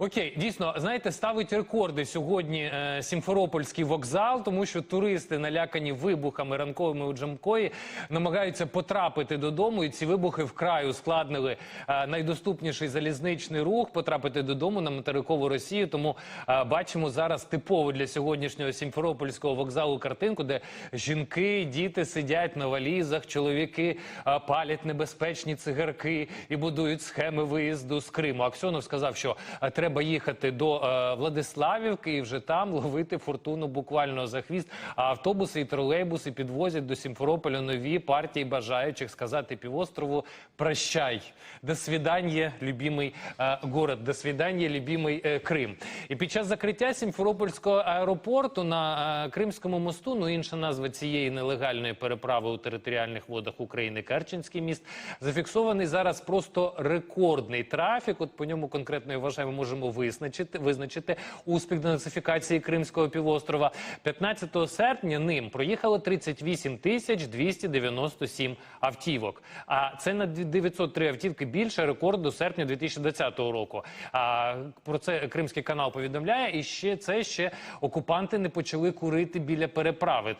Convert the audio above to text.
Окей, дійсно, знаєте, ставить рекорди сьогодні е, Сімферопольський вокзал, тому що туристи, налякані вибухами ранковими у Джамкої, намагаються потрапити додому, і ці вибухи вкрай ускладнили е, найдоступніший залізничний рух, потрапити додому на материкову Росію. Тому е, бачимо зараз типову для сьогоднішнього Сімферопольського вокзалу картинку, де жінки, діти сидять на валізах, чоловіки е, палять небезпечні цигарки і будують схеми виїзду з Криму. Аксьонов сказав, що е, треба їхати до е, Владиславівки і вже там ловити фортуну буквально за хвіст. А автобуси і тролейбуси підвозять до Сімферополя нові партії бажаючих сказати півострову прощай. До свидання, любимий е, город, до свидання, любимий е, Крим. І під час закриття Сімферопольського аеропорту на Кримському мосту, ну інша назва цієї нелегальної переправи у територіальних водах України Керченський міст, зафіксований зараз просто рекордний трафік. От по ньому конкретно я вважаю, ми можемо визначити, визначити успіх денацифікації Кримського півострова. 15 серпня ним проїхало 38 тисяч 297 автівок. А це на 903 автівки більше рекорду серпня 2020 року. А про це Кримський канал повідомляє. І ще це ще окупанти не почали курити біля переправи.